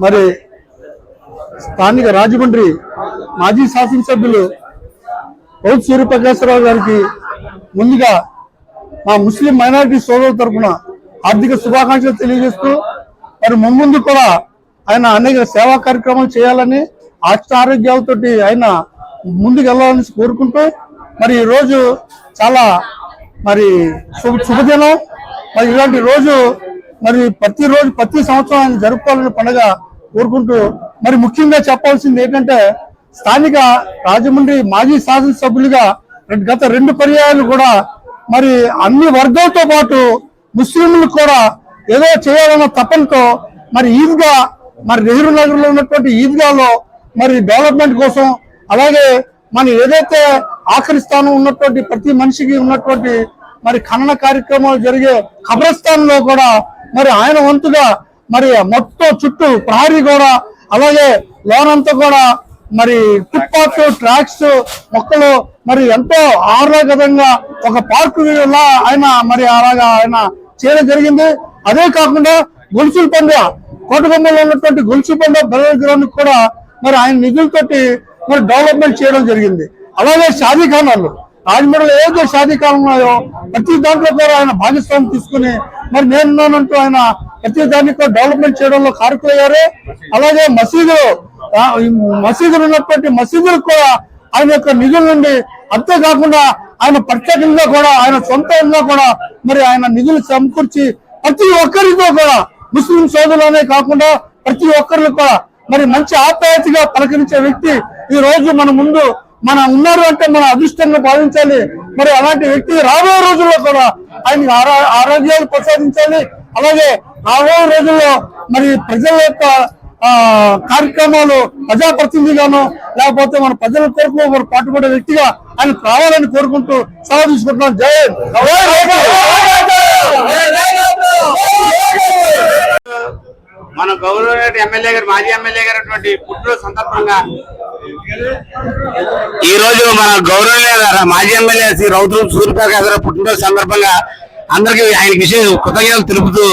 మరి స్థానిక రాజమండ్రి మాజీ శాసనసభ్యులు పౌత్ సూర్యప్రకాశరావు గారికి ముందుగా మా ముస్లిం మైనారిటీ సోదరుల తరఫున ఆర్థిక శుభాకాంక్షలు తెలియజేస్తూ మరి ముందు కూడా ఆయన అనేక సేవా కార్యక్రమాలు చేయాలని అష్ట ఆరోగ్యాలతోటి ఆయన ముందుకు వెళ్ళాలని కోరుకుంటూ మరి ఈరోజు రోజు చాలా మరి శుభ శుభదినం. మరి ఇలాంటి రోజు మరి ప్రతి రోజు ప్రతి సంవత్సరం ఆయన జరుపుకోవాలని పండుగ కోరుకుంటూ మరి ముఖ్యంగా చెప్పాల్సింది ఏంటంటే స్థానిక రాజమండ్రి మాజీ శాసనసభ్యులుగా రెండు- గత రెండు పర్యాయాలు కూడా మరి అన్ని వర్గాలతో పాటు ముస్లింలు కూడా ఏదో చేయాలన్న తపనతో మరి ఈద్గా మరి నెహ్రూ నగర్లో ఉన్నటువంటి ఈద్గాలో మరి డెవలప్మెంట్ కోసం అలాగే మన ఏదైతే ఆఖరి స్థానం ఉన్నటువంటి ప్రతి మనిషికి ఉన్నటువంటి మరి ఖనన కార్యక్రమాలు జరిగే కబ్రస్థానంలో కూడా మరి ఆయన వంతుగా మరి మొత్తం చుట్టూ ప్రహరీ కూడా అలాగే లోనంతా కూడా మరి ఫుట్పాత్ ట్రాక్స్ మొక్కలు మరి ఎంతో ఆహ్లాదకంగా ఒక పార్కు లా ఆయన మరి అలాగా ఆయన చేయడం జరిగింది. అదే కాకుండా గొలుసుల పండుగ కోటగొమ్మలో ఉన్నటువంటి గొలుసు పండుగ బల గ్రౌండ్ కూడా మరి ఆయన నిధులతోటి మరి డెవలప్మెంట్ చేయడం జరిగింది. అలాగే షాదీఖానాలు రాజమండ్రిలో ఏదో షాదీ ఉన్నాయో ప్రతి దాంట్లో కూడా ఆయన భాగస్వామ్యం తీసుకుని మరి నేనున్నానంటూ ఆయన ప్రతి దానితో కూడా డెవలప్మెంట్ చేయడంలో కారకులయ్యారు అలాగే మసీదులు మసీదులు ఉన్నటువంటి మసీదులకు కూడా ఆయన యొక్క నిధుల నుండి అంతేకాకుండా ఆయన ప్రత్యేకంగా కూడా ఆయన సొంతంగా కూడా మరి ఆయన నిధులు సమకూర్చి ప్రతి ఒక్కరితో కూడా ముస్లిం సోదరులనే కాకుండా ప్రతి ఒక్కరికి కూడా మరి మంచి ఆప్యాయతగా పలకరించే వ్యక్తి ఈ రోజు మన ముందు మన ఉన్నారు అంటే మన అదృష్టంగా భావించాలి. మరి అలాంటి వ్యక్తి రాబోయే రోజుల్లో కూడా ఆయన ఆరోగ్యాలు ప్రసాదించాలి. అలాగే రాబోయే రోజుల్లో మరి ప్రజల యొక్క కార్యక్రమాలు ప్రజాప్రతినిధిగాను లేకపోతే మన ప్రజల కొరకు మరి పాటుపడే వ్యక్తిగా ఆయన కావాలని కోరుకుంటూ సెలవు తీసుకుంటున్నాం. జై మన గౌరవ ఎమ్మెల్యే గారు మాజీ ఎమ్మెల్యే గారు అటువంటి పుట్టినరోజు సందర్భంగా ఈ రోజు మన గౌరవ మాజీ ఎమ్మెల్యే శ్రీ రౌతు సూర్యప్రకాశ్ గారు పుట్టినరోజు సందర్భంగా అందరికి ఆయన విషయం కృతజ్ఞతలు తెలుపుతూ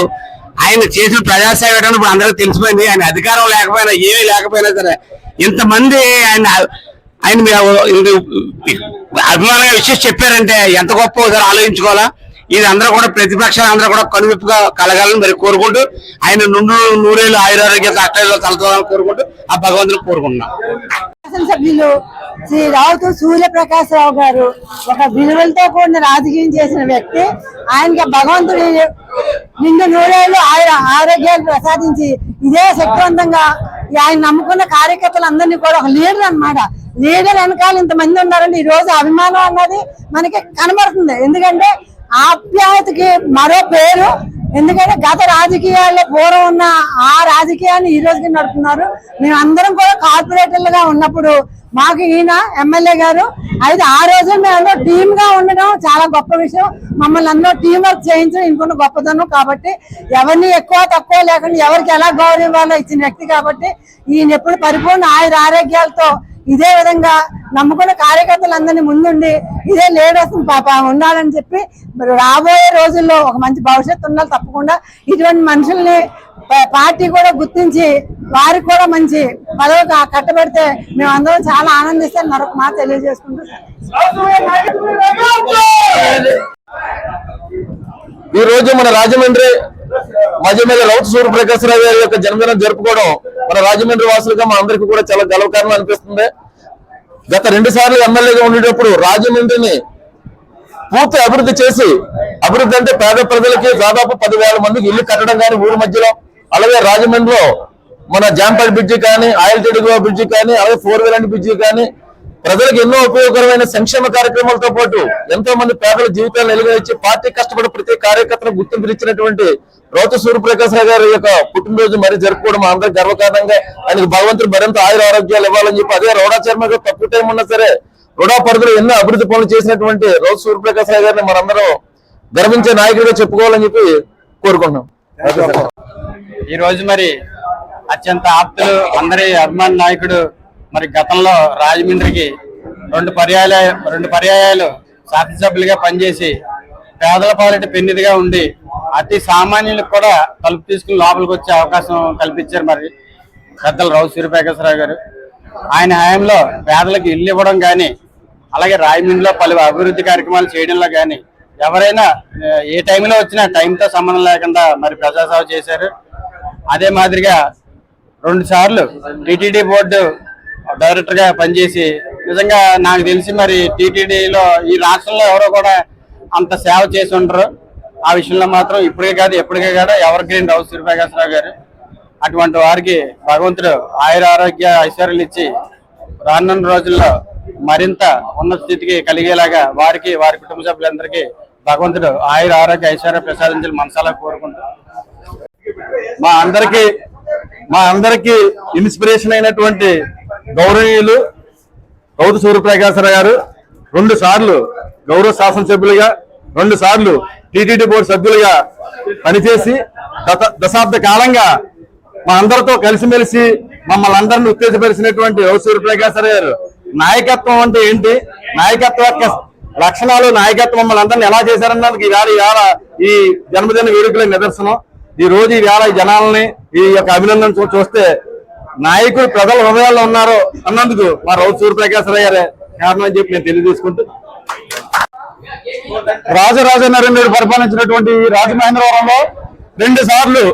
ఆయన చేసిన ప్రజాసేవ ఇప్పుడు అందరికీ తెలిసిపోయింది. ఆయన అధికారం లేకపోయినా ఏమీ లేకపోయినా సరే ఇంతమంది ఆయన ఆయన అభిమానంగా విషయం చెప్పారంటే ఎంత గొప్ప ఒకసారి ఆలోచించుకోవాలా? ఇది అందరూ కూడా ప్రతిపక్షాలు అందరూ కూడా కనువిప్పుగా కలగాలని మరి కోరుకుంటూ ఆయన నుండు నూరేళ్ళు ఆయురారోగ్య కష్టాలు తలతోవాలని కోరుకుంటూ ఆ భగవంతుని కోరుకుంటున్నాం. శాసనసభ్యులు శ్రీ రావుతూ సూర్యప్రకాశ్ రావు గారు ఒక విలువలతో కూడిన రాజకీయం చేసిన వ్యక్తి. ఆయనకి భగవంతుడి నిండు నూరేళ్ళు ఆయన ఆరోగ్యాలు ప్రసాదించి ఇదే శక్తివంతంగా ఆయన నమ్ముకున్న కార్యకర్తలందరినీ కూడా ఒక లీడర్ అన్నమాట. లీడర్ వెనకాల ఇంతమంది ఉన్నారండి ఈ రోజు అభిమానం అన్నది మనకి కనబడుతుంది. ఎందుకంటే ఆప్యాయతకి మరో పేరు. ఎందుకంటే గత రాజకీయాల్లో పూర్వం ఉన్న ఆ రాజకీయాన్ని ఈ రోజుకి నడుపుతున్నారు. మేము అందరం కూడా కార్పొరేటర్లుగా ఉన్నప్పుడు మాకు ఈయన ఎమ్మెల్యే గారు. అయితే ఆ రోజు మేము టీమ్గా ఉండడం చాలా గొప్ప విషయం. మమ్మల్ని అందరూ టీం వర్క్ చేయించడం ఇంకొన్న గొప్పతనం కాబట్టి ఎవరిని ఎక్కువ తక్కువ లేకుండా ఎవరికి ఎలా గౌరవ ఇవ్వాలో ఇచ్చిన వ్యక్తి కాబట్టి ఈయన ఎప్పుడు పరిపూర్ణ ఆయుర ఆరోగ్యాలతో ఇదే విధంగా నమ్ముకున్న కార్యకర్తలందరినీ ముందుండి ఇదే లీడర్స్ పాప ఉండాలని చెప్పి మరి రాబోయే రోజుల్లో ఒక మంచి భవిష్యత్తు ఉండాలి తప్పకుండా. ఇటువంటి మనుషుల్ని పార్టీ కూడా గుర్తించి వారికి కూడా మంచి పదవి కట్టబెడితే మేము అందరం చాలా ఆనందిస్తాం మరొక మాట తెలియజేసుకుంటాం ఈ రోజు మన రాజమండ్రి మాజీ మీద రౌత్ సూర్యప్రకాశరావు గారి యొక్క జన్మదినం జరుపుకోవడం మన రాజమండ్రి వాసులుగా మా అందరికీ కూడా చాలా గర్వకారణం అనిపిస్తుంది. గత రెండు సార్లు ఎమ్మెల్యేగా ఉండేటప్పుడు రాజమండ్రిని పూర్తి అభివృద్ధి చేసి అభివృద్ధి అంటే పేద ప్రజలకి దాదాపు పదివేల మందికి ఇల్లు కట్టడం కానీ ఊరి మధ్యలో అలాగే రాజమండ్రిలో మన జాంపల్ బ్రిడ్జి కానీ ఆయిల్ టెడిగో బ్రిడ్జి కానీ అలాగే ఫోర్ వీలర్ బ్రిడ్జి కానీ ప్రజలకు ఎన్నో ఉపయోగకరమైన సంక్షేమ కార్యక్రమాలతో పాటు ఎంతో మంది పేదల జీవితాలను వెలుగునిచ్చి పార్టీ కష్టపడి ప్రతి కార్యకర్తను గుర్తింపునిచ్చినటువంటి రోత సూర్యప్రకాశ్ గారి యొక్క పుట్టినరోజు మరి జరుపుకోవడం అందరూ అందరికి గర్వకారణంగా. ఆయనకు భగవంతుడు మరింత ఆయుర ఆరోగ్యాలు ఇవ్వాలని చెప్పి అదే రోడా చర్మ గారు తక్కువ టైం ఉన్నా సరే రుడా పరిధిలో ఎన్నో అభివృద్ధి పనులు చేసినటువంటి రోజు సూర్యప్రకాశ్ రావు గారిని మనందరం గర్వించే నాయకుడిగా చెప్పుకోవాలని చెప్పి కోరుకున్నాం ఈ రోజు మరి అత్యంత ఆప్తులు అందరి అభిమాన నాయకుడు మరి గతంలో రాజమండ్రికి రెండు పర్యాయాల రెండు పర్యాయాలు శాసనసభ్యులుగా పనిచేసి పేదల పాలిట పెన్నిదిగా ఉండి అతి సామాన్యులకు కూడా తలుపు తీసుకుని లోపలికి వచ్చే అవకాశం కల్పించారు మరి పెద్దలు రావు సూర్యప్రకాశరావు గారు. ఆయన హయాంలో పేదలకు ఇల్లు ఇవ్వడం కానీ అలాగే రాయమండ్రిలో పలు అభివృద్ధి కార్యక్రమాలు చేయడంలో కానీ ఎవరైనా ఏ టైంలో వచ్చినా టైంతో సంబంధం లేకుండా మరి ప్రజాసేవ చేశారు. అదే మాదిరిగా రెండు సార్లు టిటిడి బోర్డు డైరెక్టర్గా పనిచేసి నిజంగా నాకు తెలిసి మరి టీటీడీలో ఈ రాష్ట్రంలో ఎవరో కూడా అంత సేవ చేసి ఉండరు. ఆ విషయంలో మాత్రం ఇప్పటికే కాదు ఎప్పటికే కాదు ఎవర్ గ్రీన్ రావు శ్రీప్రకాశరావు గారు. అటువంటి వారికి భగవంతుడు ఆయుర ఆరోగ్య ఐశ్వర్యాలు ఇచ్చి రానున్న రోజుల్లో మరింత ఉన్నత స్థితికి కలిగేలాగా వారికి వారి కుటుంబ సభ్యులందరికీ భగవంతుడు ఆయుర ఆరోగ్య ఐశ్వర్య ప్రసాదించాలని మనసాలా కోరుకుంటాం మా అందరికీ మా అందరికీ ఇన్స్పిరేషన్ అయినటువంటి గౌరవనీయులు గౌతు సూర్యప్రకాశరావు గారు రెండు సార్లు గౌరవ శాసనసభ్యులుగా రెండు సార్లు టీటీడీ బోర్డు సభ్యులుగా పనిచేసి దశాబ్ద కాలంగా మా అందరితో కలిసిమెలిసి మమ్మల్ని అందరిని ఉత్తేజపరిచినటువంటి గౌతు సూర్యప్రకాశరావు గారు నాయకత్వం అంటే ఏంటి? నాయకత్వ యొక్క లక్షణాలు నాయకత్వం మమ్మల్ని అందరిని ఎలా చేశారన్నది ఈవేళ ఈవేళ ఈ జన్మదిన వేడుకల నిదర్శనం. ఈ రోజు ఈ వేళ ఈ జనాలని ఈ యొక్క అభినందన చూస్తే నాయకుడు ప్రజల హృదయాల్లో ఉన్నారు అన్నందుకు మా రౌత్ సూర్యప్రకాశరావు గారే కారణం అని చెప్పి నేను తెలియజేసుకుంటూ రాజరాజ నరేంద్రుడు పరిపాలించినటువంటి రాజమహేంద్రవరంలో రెండు సార్లు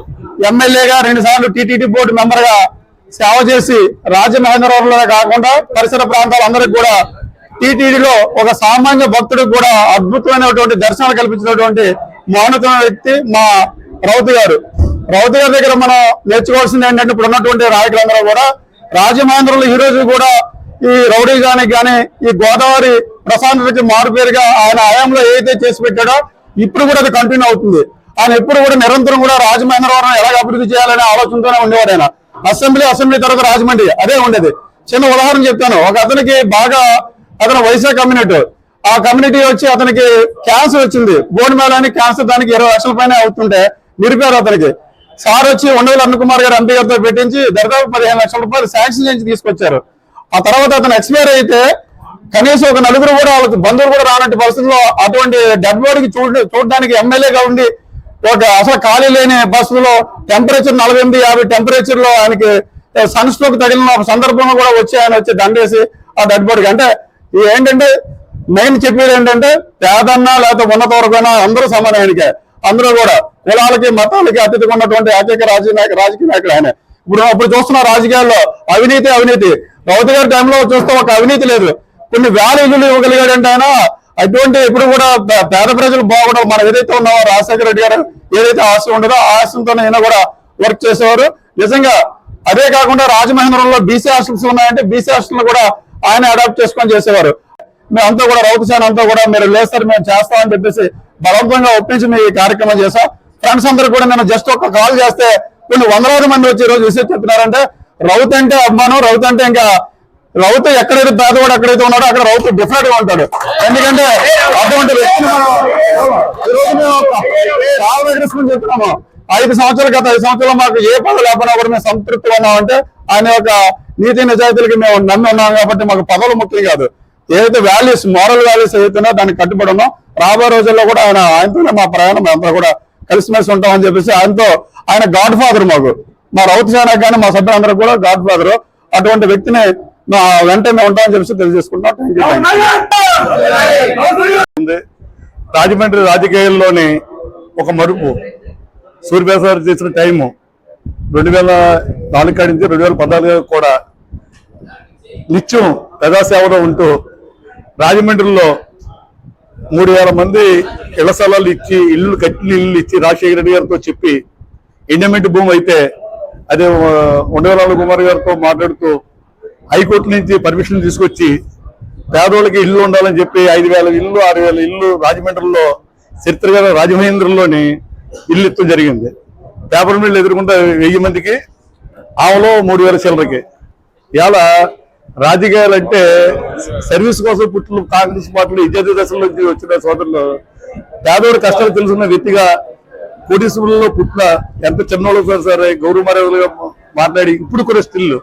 ఎమ్మెల్యేగా రెండు సార్లు టీటీడీ బోర్డు మెంబర్గా సేవ చేసి రాజమహేంద్రవరంలో కాకుండా పరిసర ప్రాంతాలందరికీ కూడా టీటీడీలో ఒక సామాన్య భక్తుడికి కూడా అద్భుతమైనటువంటి దర్శనాలు కల్పించినటువంటి మౌనతమైన వ్యక్తి మా రౌతు గారు. రౌతు గారి దగ్గర మనం నేర్చుకోవాల్సింది ఏంటంటే ఇప్పుడు ఉన్నటువంటి నాయకులందరూ కూడా రాజమహేంద్రులు ఈ రోజు కూడా ఈ రౌడీజానికి కానీ ఈ గోదావరి ప్రశాంతతకి మారుపేరుగా ఆయన హయాంలో ఏదైతే చేసి పెట్టాడో ఇప్పుడు కూడా అది కంటిన్యూ అవుతుంది. ఆయన ఎప్పుడు కూడా నిరంతరం కూడా రాజమహేంద్రవరం ఎలాగ అభివృద్ధి చేయాలనే ఆలోచనతోనే ఉండేవాడు ఆయన. అసెంబ్లీ అసెంబ్లీ తర్వాత రాజమండ్రి అదే ఉండేది. చిన్న ఉదాహరణ చెప్తాను. ఒక అతనికి బాగా అతను వైసా కమ్యూనిటీ. ఆ కమ్యూనిటీ వచ్చి అతనికి క్యాన్సర్ వచ్చింది. బోన్ మేళానికి క్యాన్సర్ దానికి ఇరవై లక్షల పైన అవుతుంటే నిరుపేరు అతనికి. సార్ వచ్చి ఉండవల్ అరుణ్ కుమార్ గారు ఎంపీ గారితో పెట్టించి దాదాపు పదిహేను లక్షల రూపాయలు శాంక్షన్ చేసి తీసుకొచ్చారు. ఆ తర్వాత అతను ఎక్స్పైర్ అయితే కనీసం ఒక నలుగురు కూడా వాళ్ళకి బంధువులు కూడా రానట్టు పరిస్థితుల్లో అటువంటి డెడ్ బాడీకి చూడ చూడడానికి ఎమ్మెల్యేగా ఉండి ఒక అసలు ఖాళీ లేని బస్సులో టెంపరేచర్ నలభై ఎనిమిది యాభై టెంపరేచర్లో ఆయనకి సన్ స్ట్రోక్ తగిలిన ఒక సందర్భంలో కూడా వచ్చి ఆయన వచ్చి దండేసి ఆ డెడ్ బాడీకి అంటే ఏంటంటే మెయిన్ చెప్పేది ఏంటంటే పేదన్నా లేకపోతే ఉన్నత వరకు అందరూ సమానం ఆయనకే. అందరూ కూడా కులాలకి మతాలకి అతిథిగా ఉన్నటువంటి ఏకైక రాజకీయ నాయక రాజకీయ నాయకుడు ఆయన. ఇప్పుడు అప్పుడు చూస్తున్న రాజకీయాల్లో అవినీతి అవినీతి. రౌత్ గారి టైంలో చూస్తే ఒక అవినీతి లేదు. కొన్ని వేల ఇవ్వగలిగాడంటే ఆయన. అటువంటి ఇప్పుడు కూడా పేద ప్రజలు బాగుండవు. మనం ఏదైతే ఉన్నామో రాజశేఖర రెడ్డి గారు ఏదైతే ఆశ ఉండదో ఆ ఆశంతో ఆయన కూడా వర్క్ చేసేవారు. నిజంగా అదే కాకుండా రాజమహేంద్రంలో బీసీ హాస్టల్స్ ఉన్నాయంటే బీసీ హాస్టల్ కూడా ఆయన అడాప్ట్ చేసుకొని చేసేవారు. మేమంతా కూడా రౌతు సేన అంతా కూడా మీరు లేస్తారు మేము చేస్తామని చెప్పేసి బలవంతంగా ఒప్పించి మేము ఈ కార్యక్రమం చేశాం. ఫ్రెండ్స్ అందరూ కూడా నేను జస్ట్ ఒక కాల్ చేస్తే కొన్ని వందలాది మంది వచ్చి ఈరోజు రోజు విషయం చెప్తున్నారంటే రౌత్ అంటే అభిమానం రౌత్ అంటే ఇంకా రౌత్ ఎక్కడైతే పేదవాడు ఎక్కడైతే ఉన్నాడో అక్కడ రౌత్ డిఫరెంట్గా ఉంటాడు. ఎందుకంటే అటువంటి వ్యక్తిని మనం చెప్తున్నాము ఐదు సంవత్సరాల గత ఐదు సంవత్సరాలు మాకు ఏ పదవి లేకపోయినా కూడా మేము సంతృప్తిగా ఉన్నామంటే ఆయన యొక్క నీతి నిజాయితీలకి మేము నమ్మి ఉన్నాం కాబట్టి మాకు పదవులు ముఖ్యం కాదు. ఏదైతే వాల్యూస్ మోరల్ వాల్యూస్ ఏదైతే దానికి కట్టుబడి ఉన్నాం రాబోయే రోజుల్లో కూడా ఆయన ఆయనతోనే మా ప్రయాణం అంతా కూడా కలిసిమెలిసి ఉంటామని చెప్పేసి ఆయనతో ఆయన గాడ్ ఫాదర్ మాకు. మా రౌత్ సేన కానీ మా సభ్యులందరూ కూడా గాడ్ ఫాదర్ అటువంటి వ్యక్తిని మా వెంటనే మేము ఉంటామని చెప్పేసి తెలియజేసుకుంటాం ఉంది రాజమండ్రి రాజకీయాల్లోని ఒక మరుపు. సూర్యప్రసాద్ చేసిన టైము రెండు వేల నాలుగు కాడి నుంచి రెండు వేల పద్నాలుగు కూడా నిత్యం ప్రజాసేవలో ఉంటూ రాజమండ్రిలో మూడు వేల మంది ఇళ్ళ స్థలాలు ఇచ్చి ఇల్లు కట్టిన ఇల్లు ఇచ్చి రాజశేఖర రెడ్డి గారితో చెప్పి ఎండమెంట్ భూమి అయితే అదే ఉండవరాల కుమార్ గారితో మాట్లాడుతూ హైకోర్టు నుంచి పర్మిషన్ తీసుకొచ్చి పేదోళ్ళకి ఇల్లు ఉండాలని చెప్పి ఐదు వేల ఇల్లు ఆరు వేల ఇల్లు రాజమండ్రిలో చరిత్రగా రాజమహేంద్రంలోని ఇల్లు ఇత్తు జరిగింది. పేపర్ మిల్లు ఎదుర్కొంటే వెయ్యి మందికి ఆమెలో మూడు వేల చిల్లరకి. ఇలా రాజకీయాలు అంటే సర్వీస్ కోసం పుట్టిన కాంగ్రెస్ పార్టీలు ఇదే దశల నుంచి వచ్చిన సోదరులు పేదోడి కష్టాలు తెలుసున్న వ్యక్తిగా కోటీశ్వరుల్లో పుట్టిన ఎంత చిన్నోళ్ళు సరే గౌరవ మర్యాదలుగా మాట్లాడి ఇప్పుడు కూడా స్టిల్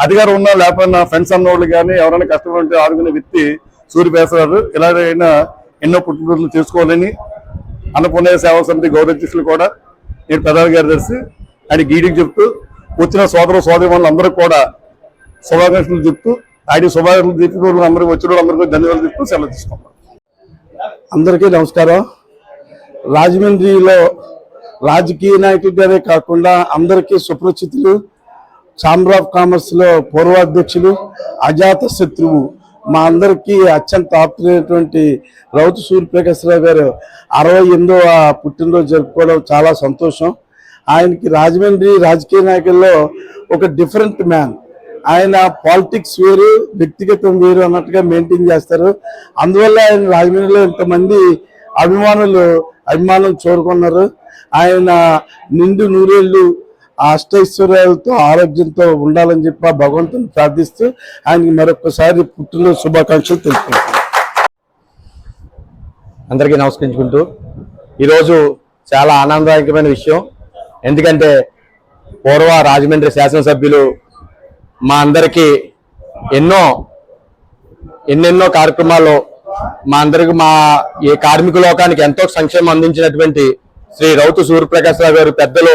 అధికారం ఉన్నా లేకపోయినా ఫ్రెండ్స్ అన్నోళ్ళు కానీ ఎవరైనా కష్టపడి ఉంటే ఆదుకునే వ్యక్తి సూర్యపేశారు ఇలాగైనా ఎన్నో పుట్టినరోజులు చేసుకోవాలని అన్నపూర్ణ సేవా సమితి గౌరవాధ్యక్షులు కూడా నేను ప్రధాన కార్యదర్శి. ఆయన గీడింగ్ చెప్తూ వచ్చిన సోదర సోదరి అందరూ కూడా శుభాకాంక్షలు చెప్తూ ఆయన శుభాకాంక్షలు చెప్పిన అందరికీ వచ్చిన వాళ్ళందరికీ ధన్యవాదాలు చెప్తూ సెలవు తీసుకుంటాం. అందరికీ నమస్కారం. రాజమండ్రిలో రాజకీయ నాయకుడిగానే కాకుండా అందరికీ సుప్రచితులు ఛాంబర్ ఆఫ్ కామర్స్లో పూర్వాధ్యక్షులు అజాత శత్రువు మా అందరికీ అత్యంత ఆప్తులైనటువంటి రౌతు సూర్యప్రకాశ్రావు గారు అరవై ఎనిమిదవ పుట్టినరోజు జరుపుకోవడం చాలా సంతోషం. ఆయనకి రాజమండ్రి రాజకీయ నాయకుల్లో ఒక డిఫరెంట్ మ్యాన్ ఆయన పాలిటిక్స్ వేరు వ్యక్తిగతం వేరు అన్నట్టుగా మెయింటైన్ చేస్తారు. అందువల్ల ఆయన రాజమండ్రిలో ఇంతమంది అభిమానులు అభిమానం చూరుకున్నారు. ఆయన నిండు నూరేళ్ళు అష్టైశ్వర్యాలతో ఆరోగ్యంతో ఉండాలని చెప్పి ఆ భగవంతుని ప్రార్థిస్తూ ఆయనకి మరొకసారి పుట్టినరోజు శుభాకాంక్షలు తెలుపుకుంటున్నాను అందరికీ నమస్కరించుకుంటూ ఈరోజు చాలా ఆనందదాయకమైన విషయం. ఎందుకంటే పూర్వ రాజమండ్రి శాసనసభ్యులు మా అందరికీ ఎన్నో ఎన్నెన్నో కార్యక్రమాలు మా అందరికి మా ఈ కార్మిక లోకానికి ఎంతో సంక్షేమం అందించినటువంటి శ్రీ రౌతు సూర్యప్రకాశ్రావు గారు పెద్దలు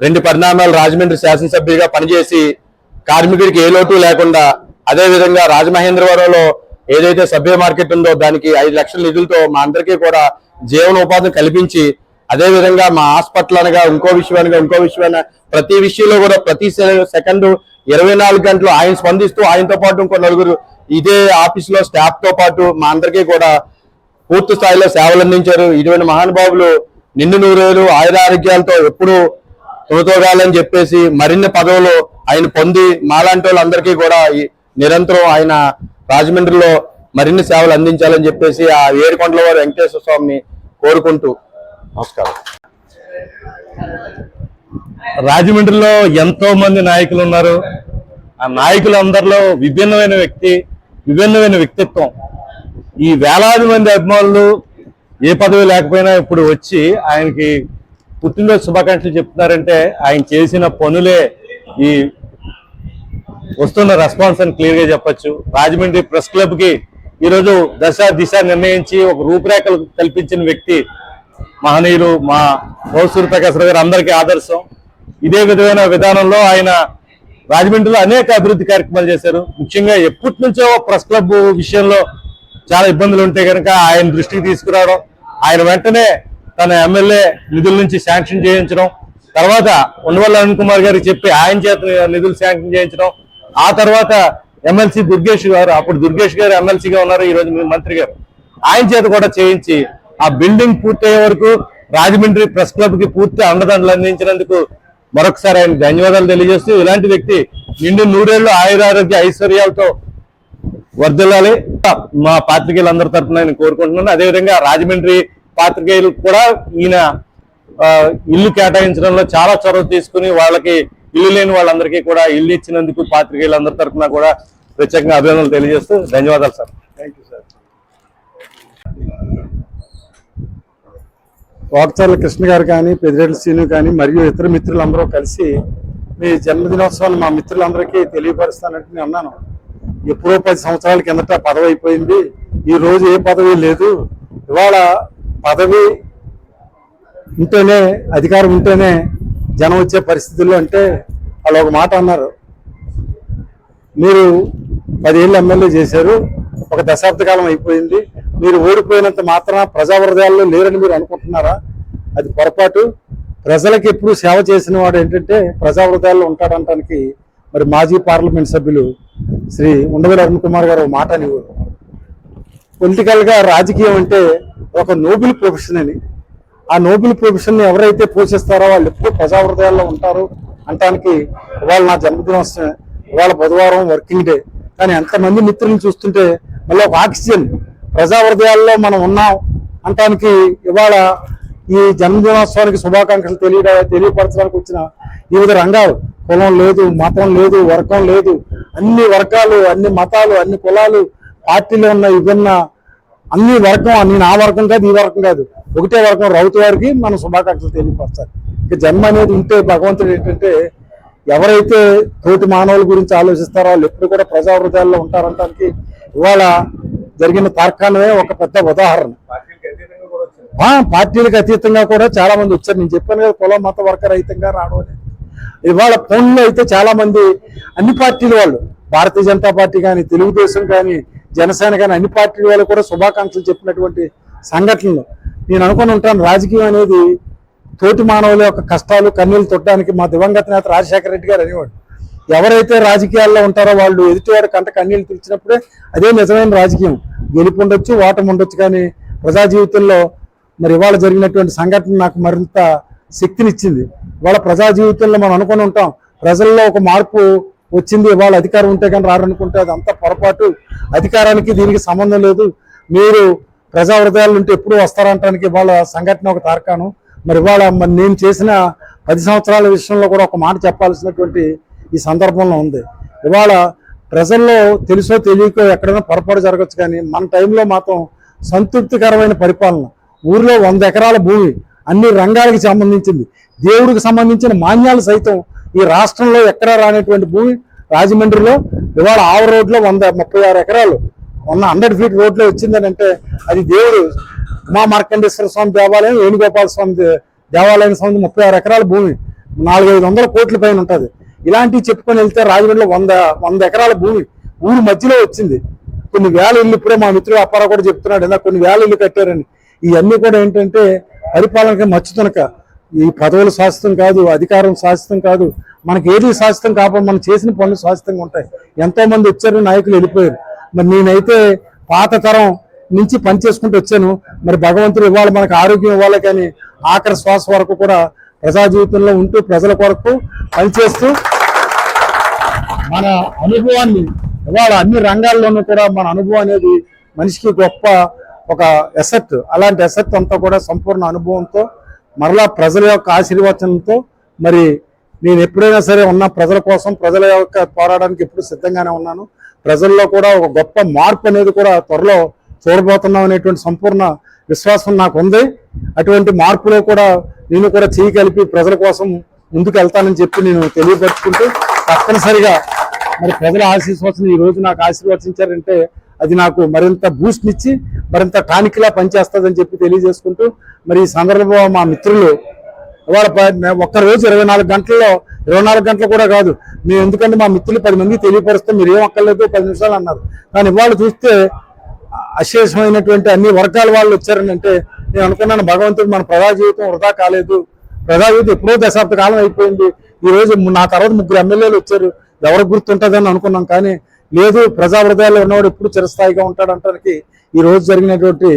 రెండు పరిణామాలు రాజమండ్రి శాసనసభ్యుగా పనిచేసి కార్మికుడికి ఏ లోటు లేకుండా అదే విధంగా రాజమహేంద్రవరంలో ఏదైతే సభ్య మార్కెట్ ఉందో దానికి ఐదు లక్షల నిధులతో మా అందరికీ కూడా జీవనోపాధిని కల్పించి అదే విధంగా మా హాస్పిటల్ అనగా ఇంకో విషయం అనగా ఇంకో విషయం ప్రతి విషయంలో కూడా ప్రతి సె- సెకండ్ ఇరవై నాలుగు గంటలు ఆయన స్పందిస్తూ ఆయనతో పాటు ఇంకో నలుగురు ఇదే ఆఫీస్లో స్టాఫ్తో పాటు మా అందరికీ కూడా పూర్తి స్థాయిలో సేవలు అందించారు. ఇటువంటి మహానుభావులు నిండు నూరేలు ఆయుర ఆరోగ్యాలతో ఎప్పుడు తోతోగాలని చెప్పేసి మరిన్ని పదవులు ఆయన పొంది మాలాంటి వాళ్ళందరికీ కూడా ఈ నిరంతరం ఆయన రాజమండ్రిలో మరిన్ని సేవలు అందించాలని చెప్పేసి ఆ ఏడుకొండల వారు వెంకటేశ్వర స్వామిని కోరుకుంటూ నమస్కారం. రాజమండ్రిలో ఎంతో మంది నాయకులు ఉన్నారు. ఆ నాయకులందరిలో విభిన్నమైన వ్యక్తి విభిన్నమైన వ్యక్తిత్వం. ఈ వేలాది మంది అభిమానులు ఏ పదవి లేకపోయినా ఇప్పుడు వచ్చి ఆయనకి పుట్టినరోజు శుభాకాంక్షలు చెప్తున్నారంటే ఆయన చేసిన పనులే ఈ వస్తున్న రెస్పాన్స్ అని క్లియర్గా చెప్పచ్చు. చెప్పొచ్చు రాజమండ్రి ప్రెస్ క్లబ్కి ఈరోజు దశ దిశ నిర్ణయించి ఒక రూపురేఖలు కల్పించిన వ్యక్తి మహనీయులు మా రోజు ప్రకాశ్ గారు అందరికీ ఆదర్శం. ఇదే విధమైన విధానంలో ఆయన రాజమండ్రిలో అనేక అభివృద్ధి కార్యక్రమాలు చేశారు. ముఖ్యంగా ఎప్పటి నుంచో ప్రెస్ క్లబ్ విషయంలో చాలా ఇబ్బందులు ఉంటే కనుక ఆయన దృష్టికి తీసుకురావడం ఆయన వెంటనే తన ఎమ్మెల్యే నిధుల నుంచి శాంక్షన్ చేయించడం తర్వాత ఉండవల్లి అరుణ్ కుమార్ గారికి చెప్పి ఆయన చేత నిధులు శాంక్షన్ చేయించడం ఆ తర్వాత ఎమ్మెల్సీ దుర్గేష్ గారు అప్పుడు దుర్గేష్ గారు ఎమ్మెల్సీగా ఉన్నారు ఈ రోజు మంత్రి గారు. ఆయన చేత కూడా చేయించి ఆ బిల్డింగ్ పూర్తయ్యే వరకు రాజమండ్రి ప్రెస్ క్లబ్కి పూర్తి అండదండలు అందించినందుకు మరొకసారి ఆయన ధన్యవాదాలు తెలియజేస్తూ ఇలాంటి వ్యక్తి నిండు నూరేళ్ళు ఆయురారోగ్య ఐశ్వర్యాలతో వర్ధిల్లాలి. మా పాత్రికేయులందరి తరఫున నేను కోరుకుంటున్నాను. అదేవిధంగా రాజమండ్రి పాత్రికేయులు కూడా ఈయన ఇల్లు కేటాయించడంలో చాలా చొరవ తీసుకుని వాళ్ళకి ఇల్లు లేని వాళ్ళందరికీ కూడా ఇల్లు ఇచ్చినందుకు పాత్రికేయులందరి తరఫున కూడా ప్రత్యేకంగా అభినందనలు తెలియజేస్తూ ధన్యవాదాలు sir. Thank you sir Vakcharla Krishna గారు కానీ పెదిరెడ్డి శ్రీను కానీ మరియు ఇతర మిత్రులందరూ కలిసి మీ జన్మదినోత్సవాన్ని మా మిత్రులందరికీ తెలియపరుస్తానంటే నేను అన్నాను. ఎప్పుడో పది సంవత్సరాల కిందట పదవి అయిపోయింది. ఈ రోజు ఏ పదవి లేదు. ఇవాళ పదవి ఉంటేనే అధికారం ఉంటేనే జనం వచ్చే పరిస్థితుల్లో అంటే వాళ్ళు ఒక మాట అన్నారు. మీరు పదేళ్ళు ఎమ్మెల్యే చేశారు. ఒక దశాబ్ద కాలం అయిపోయింది. మీరు ఓడిపోయినంత మాత్రాన ప్రజా హృదయాల్లో లేరని మీరు అనుకుంటున్నారా? అది పొరపాటు. ప్రజలకు ఎప్పుడు సేవ చేసిన వాడు ఏంటంటే ప్రజా హృదయాల్లో ఉంటాడంటానికి మరి మాజీ పార్లమెంట్ సభ్యులు శ్రీ ఉండవల్లి అరుణ్ కుమార్ గారు మాట అనేవారు. పొలిటికల్గా రాజకీయం అంటే ఒక నోబెల్ ప్రొఫెషన్ అని. ఆ నోబెల్ ప్రొఫెషన్ని ఎవరైతే పోషిస్తారో వాళ్ళు ఎప్పుడు ప్రజా హృదయాల్లో ఉంటారు అంటానికి ఇవాళ నా జన్మదినోత్సవం ఇవాళ బుధవారం వర్కింగ్ డే. కానీ ఎంతమంది మిత్రులను చూస్తుంటే మళ్ళీ ఒక ఆక్సిజన్ ప్రజా హృదయాల్లో మనం ఉన్నాం అంటానికి ఇవాళ ఈ జన్మదినోత్సవానికి శుభాకాంక్షలు తెలియ తెలియపరచడానికి వచ్చిన వివిధ రంగాలు. కులం లేదు మతం లేదు వర్గం లేదు. అన్ని వర్గాలు అన్ని మతాలు అన్ని కులాలు పార్టీలో ఉన్న విభిన్న అన్ని వర్గం నేను ఆ వర్గం కాదు ఈ వర్గం కాదు. ఒకటే వర్గం రౌతు వారికి మనం శుభాకాంక్షలు తెలియపరచాలి. ఇక జన్మ అనేది ఉంటే భగవంతుడు ఏంటంటే ఎవరైతే తోటి మానవుల గురించి ఆలోచిస్తారో వాళ్ళు ఎప్పుడు కూడా ప్రజా హృదయాల్లో ఉంటారంటానికి ఇవాళ జరిగిన తార్కాణమే ఒక పెద్ద ఉదాహరణ. పార్టీలకు అతీతంగా కూడా చాలా మంది వచ్చారు. నేను చెప్పాను కదా కుల మత వర్గ రహితంగా రావడం ఇవాళ ఫోన్లో అయితే చాలా మంది అన్ని పార్టీల వాళ్ళు భారతీయ జనతా పార్టీ కానీ తెలుగుదేశం కానీ జనసేన కానీ అన్ని పార్టీల వాళ్ళు కూడా శుభాకాంక్షలు చెప్పినటువంటి సంఘటనలు. నేను అనుకుని ఉంటాను రాజకీయం అనేది తోటి మానవుల యొక్క కష్టాలు కన్నీళ్ళు తొట్టడానికి మా దివంగత నేత రాజశేఖర రెడ్డి గారు అనేవాడు. ఎవరైతే రాజకీయాల్లో ఉంటారో వాళ్ళు ఎదుటివారి కంట కన్నీళ్ళు పిలిచినప్పుడే అదే నిజమైన రాజకీయం. గెలుపు ఉండొచ్చు ఓటమి ఉండొచ్చు కానీ ప్రజా జీవితంలో మరి ఇవాళ జరిగినటువంటి సంఘటన నాకు మరింత శక్తినిచ్చింది. ఇవాళ ప్రజా జీవితంలో మనం అనుకుని ఉంటాం ప్రజల్లో ఒక మార్పు వచ్చింది ఇవాళ అధికారం ఉంటే కానీ రారనుకుంటే అది అంత పొరపాటు. అధికారానికి దీనికి సంబంధం లేదు. మీరు ప్రజా హృదయాలు ఉంటే ఎప్పుడు వస్తారంటానికి ఇవాళ సంఘటన ఒక తార్కాను మరి ఇవాళ మరి నేను చేసిన పది సంవత్సరాల విషయంలో కూడా ఒక మాట చెప్పాల్సినటువంటి ఈ సందర్భంలో ఉంది. ఇవాళ ప్రజల్లో తెలుసో తెలియకో ఎక్కడైనా పొరపాటు జరగచ్చు కానీ మన టైంలో మాత్రం సంతృప్తికరమైన పరిపాలన. ఊర్లో వంద ఎకరాల భూమి అన్ని రంగాలకు సంబంధించింది. దేవుడికి సంబంధించిన మాన్యాలు సైతం ఈ రాష్ట్రంలో ఎక్కడా రానటువంటి భూమి రాజమండ్రిలో. ఇవాళ ఆవు రోడ్లో వంద ముప్పై ఆరు ఎకరాలు. ఉన్న హండ్రెడ్ ఫీట్ రోడ్లో వచ్చిందని అంటే అది దేవుడు ఉమా మార్కండేశ్వర స్వామి దేవాలయం వేణుగోపాల స్వామి దేవాలయం స్వామి ముప్పై ఆరు ఎకరాల భూమి. నాలుగైదు వందల కోట్ల పైన ఉంటుంది. ఇలాంటివి చెప్పుకొని వెళ్తే రాజమండ్రిలో వంద వంద ఎకరాల భూమి ఊరు మధ్యలో వచ్చింది. కొన్ని వేల ఇల్లు ఇప్పుడే మా మిత్రుడు అప్పారావు కూడా చెప్తున్నాడు ఇలా కొన్ని వేల ఇల్లు కట్టారని. ఇవన్నీ కూడా ఏంటంటే పరిపాలనకి మచ్చుతునక. ఈ పదవులు శాశ్వతం కాదు అధికారం శాశ్వతం కాదు. మనకి ఏది శాశ్వతం కాకపోతే మనం చేసిన పనులు శాశ్వతంగా ఉంటాయి. ఎంతో మంది వచ్చారు నాయకులు వెళ్ళిపోయారు. మరి నేనైతే పాత తరం నుంచి పనిచేసుకుంటూ వచ్చాను. మరి భగవంతుడు ఇవాళ మనకు ఆరోగ్యం ఇవ్వాలి కానీ ఆఖరి శ్వాస వరకు కూడా ప్రజా జీవితంలో ఉంటూ ప్రజల కొరకు పనిచేస్తూ మన అనుభవాన్ని ఇవాళ అన్ని రంగాల్లోనూ కూడా మన అనుభవం అనేది మనిషికి గొప్ప ఒక ఎసెట్ అలాంటి ఎసెట్ అంతా కూడా సంపూర్ణ అనుభవంతో మరలా ప్రజల యొక్క ఆశీర్వచనంతో మరి నేను ఎప్పుడైనా సరే ఉన్న ప్రజల కోసం ప్రజల యొక్క పోరాడానికి ఎప్పుడు సిద్ధంగానే ఉన్నాను. ప్రజల్లో కూడా ఒక గొప్ప మార్పు అనేది కూడా త్వరలో చూడబోతున్నాం అనేటువంటి సంపూర్ణ విశ్వాసం నాకు ఉంది. అటువంటి మార్పులో కూడా నేను కూడా చేయి కలిపి ప్రజల కోసం ముందుకు వెళ్తానని చెప్పి నేను తెలియపరుచుకుంటూ తప్పనిసరిగా మరి ప్రజల ఆశీర్వచనం ఈ రోజు నాకు ఆశీర్వచించారంటే అది నాకు మరింత బూస్ట్ ఇచ్చి మరింత టానిక్ లా పనిచేస్తుందని చెప్పి తెలియజేసుకుంటూ మరి ఈ సందర్భంలో మా మిత్రులు ఇవాళ ఒక్కరోజు ఒక్క రోజు ఇరవై నాలుగు గంటల్లో ఇరవై నాలుగు గంటలు కూడా కాదు మేము ఎందుకంటే మా మిత్రులు పది మంది తెలియపరుస్తే మీరు ఏం అక్కర్లేదు పది నిమిషాలు అన్నారు. కానీ ఇవాళ చూస్తే అశేషమైనటువంటి అన్ని వర్గాల వాళ్ళు వచ్చారని అంటే నేను అనుకున్నాను భగవంతుడు మన ప్రజా జీవితం వృధా కాలేదు. ప్రజా జీవితం ఎప్పుడో దశాబ్ద కాలం అయిపోయింది. ఈ రోజు నా తర్వాత ముగ్గురు ఎమ్మెల్యేలు వచ్చారు. ఎవరికి గుర్తుంటుందని అనుకున్నాం కానీ లేదు ప్రజా హృదయాల్లో ఉన్నవాడు ఎప్పుడు చిరస్థాయిగా ఉంటాడు అంటానికి ఈ రోజు జరిగినటువంటి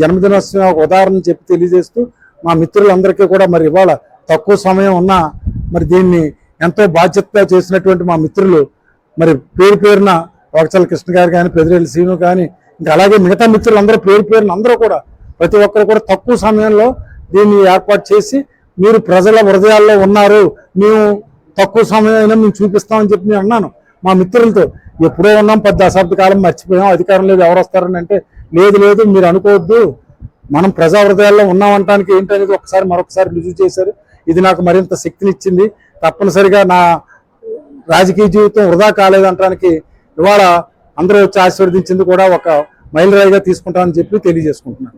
జన్మదినోత్సవం ఒక ఉదాహరణ చెప్పి తెలియజేస్తూ మా మిత్రులందరికీ కూడా మరి ఇవాళ తక్కువ సమయం ఉన్నా మరి దీన్ని ఎంతో బాధ్యతగా చేసినటువంటి మా మిత్రులు మరి పేరు పేరున వాకచల కృష్ణ గారు కానీ పెదిరెల్లి శ్రీను కానీ ఇంకా అలాగే మిగతా మిత్రులు అందరూ పేరు పేరున అందరూ కూడా ప్రతి ఒక్కరు కూడా తక్కువ సమయంలో దీన్ని ఏర్పాటు చేసి మీరు ప్రజల హృదయాల్లో ఉన్నారు మేము తక్కువ సమయం అయినా మేము చూపిస్తామని చెప్పి నేను అన్నాను. మా మిత్రులతో ఎప్పుడో ఉన్నాం పెద్ద దశాబ్ద కాలం మర్చిపోయాం అధికారం లేదు ఎవరు వస్తారని అంటే లేదు లేదు మీరు అనుకోవద్దు. మనం ప్రజా హృదయాల్లో ఉన్నామంటానికి ఏంటనేది ఒకసారి మరొకసారి రుజువు చేశారు. ఇది నాకు మరింత శక్తినిచ్చింది. తప్పనిసరిగా నా రాజకీయ జీవితం వృధా కాలేదంటానికి ఇవాళ అందరూ వచ్చి ఆశీర్వదించింది కూడా ఒక మైలురాయిగా తీసుకుంటామని చెప్పి తెలియజేసుకుంటున్నాను!